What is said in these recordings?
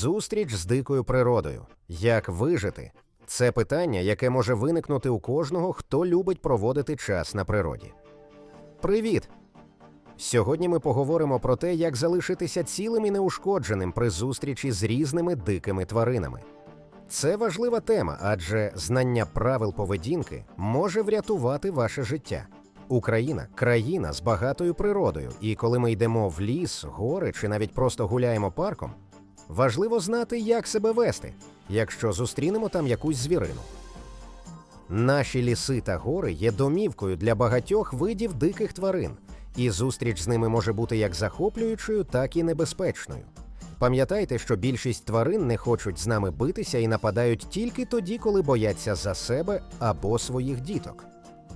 Зустріч з дикою природою. Як вижити? Це питання, яке може виникнути у кожного, хто любить проводити час на природі. Привіт! Сьогодні ми поговоримо про те, як залишитися цілим і неушкодженим при зустрічі з різними дикими тваринами. Це важлива тема, адже знання правил поведінки може врятувати ваше життя. Україна країна з багатою природою, і коли ми йдемо в ліс, гори чи навіть просто гуляємо парком, важливо знати, як себе вести, якщо зустрінемо там якусь звірину. Наші ліси та гори є домівкою для багатьох видів диких тварин, і зустріч з ними може бути як захоплюючою, так і небезпечною. Пам'ятайте, що більшість тварин не хочуть з нами битися і нападають тільки тоді, коли бояться за себе або своїх діток.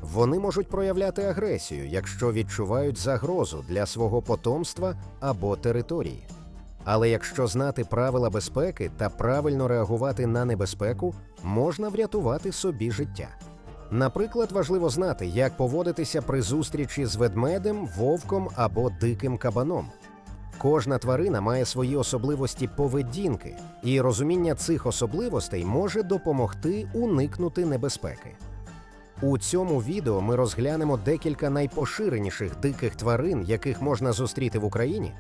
Вони можуть проявляти агресію, якщо відчувають загрозу для свого потомства або території. Але якщо знати правила безпеки та правильно реагувати на небезпеку, можна врятувати собі життя. Наприклад, важливо знати, як поводитися при зустрічі з ведмедем, вовком або диким кабаном. Кожна тварина має свої особливості поведінки, і розуміння цих особливостей може допомогти уникнути небезпеки. У цьому відео ми розглянемо декілька найпоширеніших диких тварин, яких можна зустріти в Україні,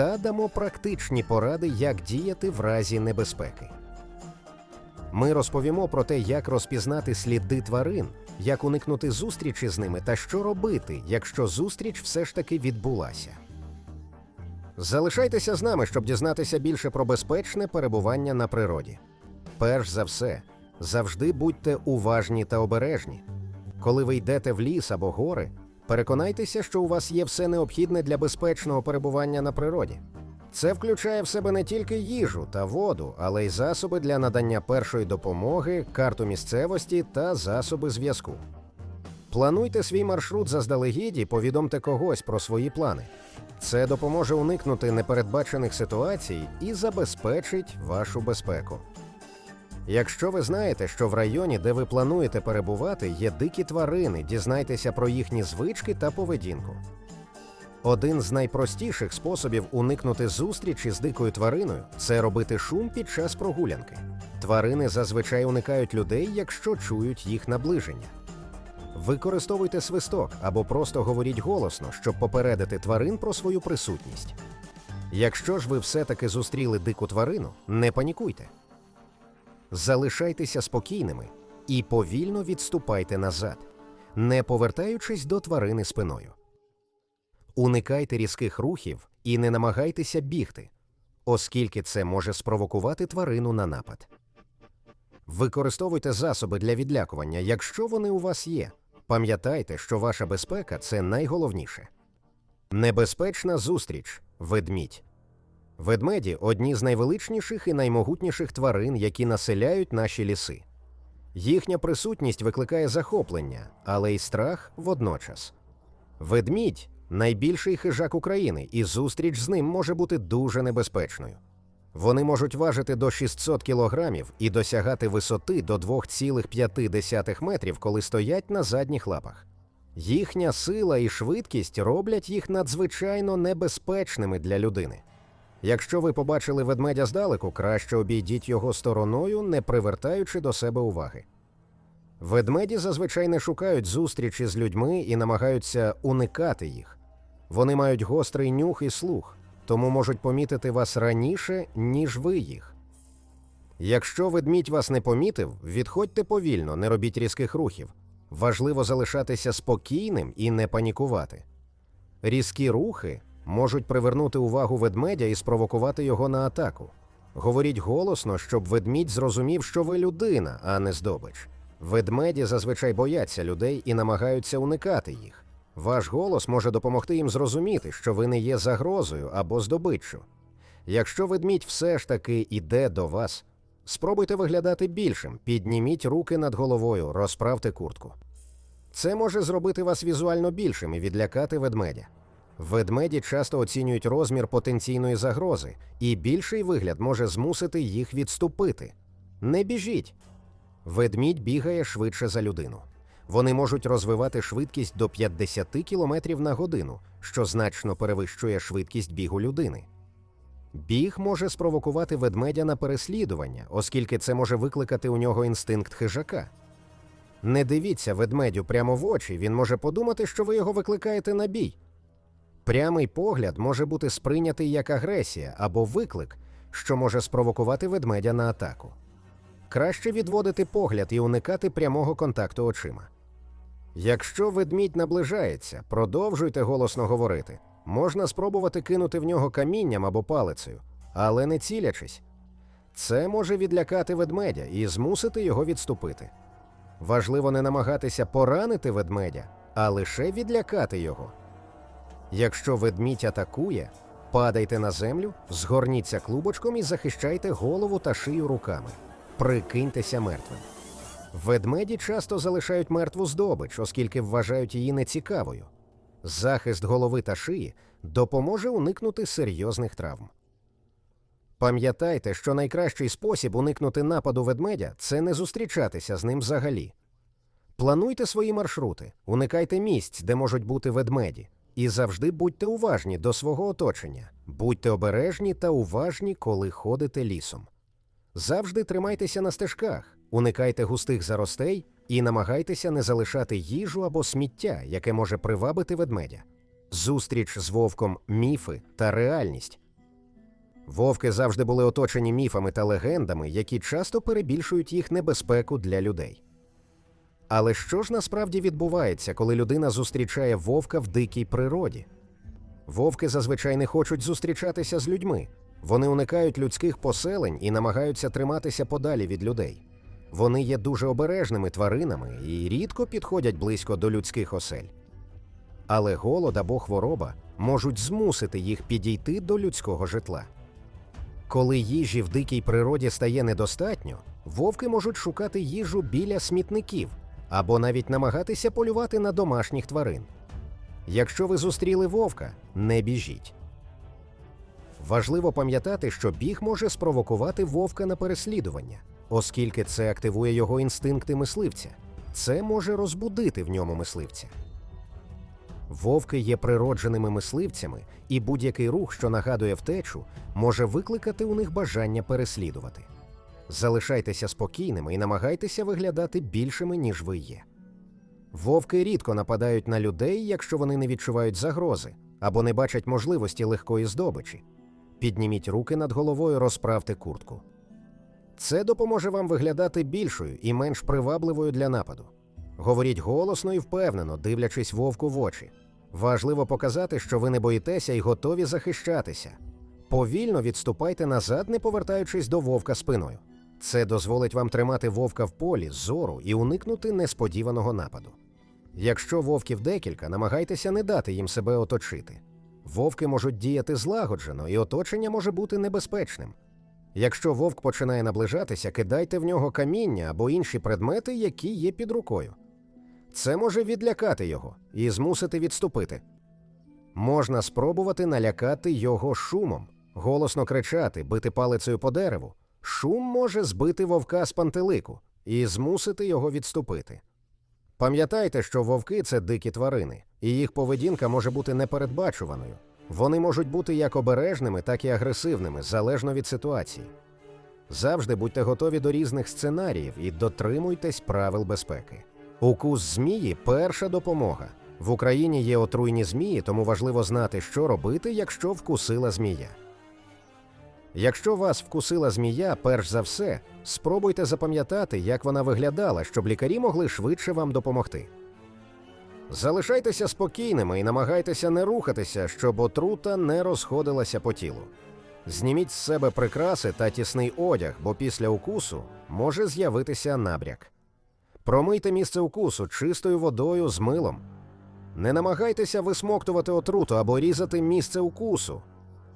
та дамо практичні поради, як діяти в разі небезпеки. Ми розповімо про те, як розпізнати сліди тварин, як уникнути зустрічі з ними та що робити, якщо зустріч все ж таки відбулася. Залишайтеся з нами, щоб дізнатися більше про безпечне перебування на природі. Перш за все, завжди будьте уважні та обережні. Коли ви йдете в ліс або гори, переконайтеся, що у вас є все необхідне для безпечного перебування на природі. Це включає в себе не тільки їжу та воду, але й засоби для надання першої допомоги, карту місцевості та засоби зв'язку. Плануйте свій маршрут заздалегідь і повідомте когось про свої плани. Це допоможе уникнути непередбачених ситуацій і забезпечить вашу безпеку. Якщо ви знаєте, що в районі, де ви плануєте перебувати, є дикі тварини, дізнайтеся про їхні звички та поведінку. Один з найпростіших способів уникнути зустрічі з дикою твариною це робити шум під час прогулянки. Тварини зазвичай уникають людей, якщо чують їх наближення. Використовуйте свисток або просто говоріть голосно, щоб попередити тварин про свою присутність. Якщо ж ви все-таки зустріли дику тварину, не панікуйте. Залишайтеся спокійними і повільно відступайте назад, не повертаючись до тварини спиною. Уникайте різких рухів і не намагайтеся бігти, оскільки це може спровокувати тварину на напад. Використовуйте засоби для відлякування, якщо вони у вас є. Пам'ятайте, що ваша безпека це найголовніше. Небезпечна зустріч ведмідь. Ведмеді одні з найвеличніших і наймогутніших тварин, які населяють наші ліси. Їхня присутність викликає захоплення, але й страх водночас. Ведмідь найбільший хижак України, і зустріч з ним може бути дуже небезпечною. Вони можуть важити до 600 кілограмів і досягати висоти до 2,5 метрів, коли стоять на задніх лапах. Їхня сила і швидкість роблять їх надзвичайно небезпечними для людини. Якщо ви побачили ведмедя здалеку, краще обійдіть його стороною, не привертаючи до себе уваги. Ведмеді зазвичай не шукають зустрічі з людьми і намагаються уникати їх. Вони мають гострий нюх і слух, тому можуть помітити вас раніше, ніж ви їх. Якщо ведмідь вас не помітив, відходьте повільно, не робіть різких рухів. Важливо залишатися спокійним і не панікувати. Різкі рухи можуть привернути увагу ведмедя і спровокувати його на атаку. Говоріть голосно, щоб ведмідь зрозумів, що ви людина, а не здобич. Ведмеді зазвичай бояться людей і намагаються уникати їх. Ваш голос може допомогти їм зрозуміти, що ви не є загрозою або здобиччю. Якщо ведмідь все ж таки йде до вас, спробуйте виглядати більшим, підніміть руки над головою, розправте куртку. Це може зробити вас візуально більшим і відлякати ведмедя. Ведмеді часто оцінюють розмір потенційної загрози, і більший вигляд може змусити їх відступити. Не біжіть. Ведмідь бігає швидше за людину. Вони можуть розвивати швидкість до 50 км на годину, що значно перевищує швидкість бігу людини. Біг може спровокувати ведмедя на переслідування, оскільки це може викликати у нього інстинкт хижака. Не дивіться ведмедю прямо в очі, він може подумати, що ви його викликаєте на бій. Прямий погляд може бути сприйнятий як агресія або виклик, що може спровокувати ведмедя на атаку. Краще відводити погляд і уникати прямого контакту очима. Якщо ведмідь наближається, продовжуйте голосно говорити. Можна спробувати кинути в нього камінням або палицею, але не цілячись. Це може відлякати ведмедя і змусити його відступити. Важливо не намагатися поранити ведмедя, а лише відлякати його. Якщо ведмідь атакує, падайте на землю, згорніться клубочком і захищайте голову та шию руками. Прикиньтеся мертвим. Ведмеді часто залишають мертву здобич, оскільки вважають її нецікавою. Захист голови та шиї допоможе уникнути серйозних травм. Пам'ятайте, що найкращий спосіб уникнути нападу ведмедя це не зустрічатися з ним взагалі. Плануйте свої маршрути, уникайте місць, де можуть бути ведмеді, і завжди будьте уважні до свого оточення, будьте обережні та уважні, коли ходите лісом. Завжди тримайтеся на стежках, уникайте густих заростей і намагайтеся не залишати їжу або сміття, яке може привабити ведмедя. Зустріч з вовком міфи та реальність. Вовки завжди були оточені міфами та легендами, які часто перебільшують їх небезпеку для людей. Але що ж насправді відбувається, коли людина зустрічає вовка в дикій природі? Вовки зазвичай не хочуть зустрічатися з людьми. Вони уникають людських поселень і намагаються триматися подалі від людей. Вони є дуже обережними тваринами і рідко підходять близько до людських осель. Але голод або хвороба можуть змусити їх підійти до людського житла. Коли їжі в дикій природі стає недостатньо, вовки можуть шукати їжу біля смітників або навіть намагатися полювати на домашніх тварин. Якщо ви зустріли вовка, не біжіть. Важливо пам'ятати, що біг може спровокувати вовка на переслідування, оскільки це активує його інстинкти мисливця. Це може розбудити в ньому мисливця. Вовки є природженими мисливцями, і будь-який рух, що нагадує втечу, може викликати у них бажання переслідувати. Залишайтеся спокійними і намагайтеся виглядати більшими, ніж ви є. Вовки рідко нападають на людей, якщо вони не відчувають загрози або не бачать можливості легкої здобичі. Підніміть руки над головою, розправте куртку. Це допоможе вам виглядати більшою і менш привабливою для нападу. Говоріть голосно і впевнено, дивлячись вовку в очі. Важливо показати, що ви не боїтеся і готові захищатися. Повільно відступайте назад, не повертаючись до вовка спиною. Це дозволить вам тримати вовка в полі, зору і уникнути несподіваного нападу. Якщо вовків декілька, намагайтеся не дати їм себе оточити. Вовки можуть діяти злагоджено, і оточення може бути небезпечним. Якщо вовк починає наближатися, кидайте в нього каміння або інші предмети, які є під рукою. Це може відлякати його і змусити відступити. Можна спробувати налякати його шумом, голосно кричати, бити палицею по дереву. Шум може збити вовка з пантелику і змусити його відступити. Пам'ятайте, що вовки це дикі тварини, і їх поведінка може бути непередбачуваною. Вони можуть бути як обережними, так і агресивними, залежно від ситуації. Завжди будьте готові до різних сценаріїв і дотримуйтесь правил безпеки. Укус змії перша допомога. В Україні є отруйні змії, тому важливо знати, що робити, якщо вкусила змія. Якщо вас вкусила змія, перш за все, спробуйте запам'ятати, як вона виглядала, щоб лікарі могли швидше вам допомогти. Залишайтеся спокійними і намагайтеся не рухатися, щоб отрута не розходилася по тілу. Зніміть з себе прикраси та тісний одяг, бо після укусу може з'явитися набряк. Промийте місце укусу чистою водою з милом. Не намагайтеся висмоктувати отруту або різати місце укусу.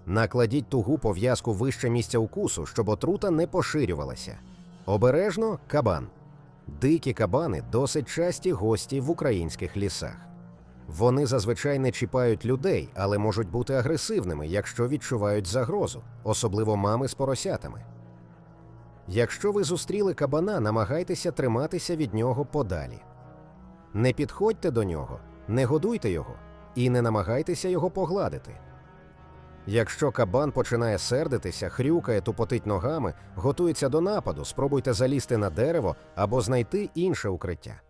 Накладіть тугу пов'язку вище місця укусу, щоб отрута не поширювалася. Обережно кабан. Дикі кабани досить часті гості в українських лісах. Вони зазвичай не чіпають людей, але можуть бути агресивними, якщо відчувають загрозу, особливо мами з поросятами. Якщо ви зустріли кабана, намагайтеся триматися від нього подалі. Не підходьте до нього, не годуйте його і не намагайтеся його погладити. Якщо кабан починає сердитися, хрюкає, тупотить ногами, готується до нападу, спробуйте залізти на дерево або знайти інше укриття.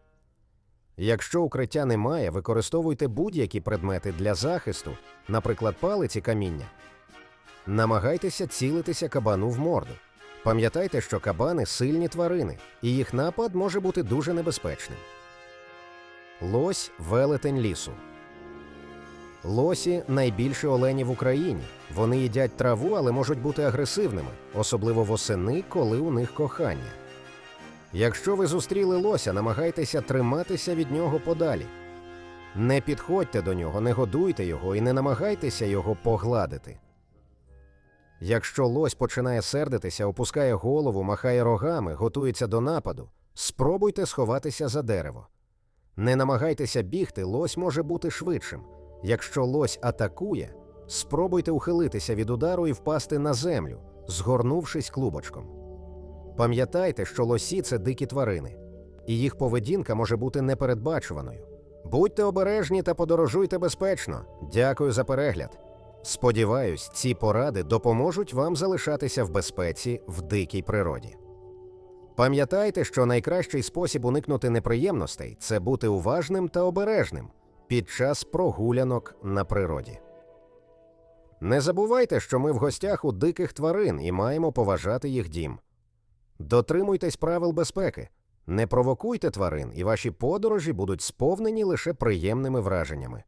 Якщо укриття немає, використовуйте будь-які предмети для захисту, наприклад, палиці каміння. Намагайтеся цілитися кабану в морду. Пам'ятайте, що кабани сильні тварини, і їх напад може бути дуже небезпечним. Лось велетень лісу. Лосі найбільші олені в Україні. Вони їдять траву, але можуть бути агресивними, особливо восени, коли у них кохання. Якщо ви зустріли лося, намагайтеся триматися від нього подалі. Не підходьте до нього, не годуйте його і не намагайтеся його погладити. Якщо лось починає сердитися, опускає голову, махає рогами, готується до нападу, спробуйте сховатися за дерево. Не намагайтеся бігти, лось може бути швидшим. Якщо лось атакує, спробуйте ухилитися від удару і впасти на землю, згорнувшись клубочком. Пам'ятайте, що лосі це дикі тварини, і їх поведінка може бути непередбачуваною. Будьте обережні та подорожуйте безпечно. Дякую за перегляд. Сподіваюсь, ці поради допоможуть вам залишатися в безпеці в дикій природі. Пам'ятайте, що найкращий спосіб уникнути неприємностей це бути уважним та обережним під час прогулянок на природі. Не забувайте, що ми в гостях у диких тварин і маємо поважати їх дім. Дотримуйтесь правил безпеки, не провокуйте тварин, і ваші подорожі будуть сповнені лише приємними враженнями.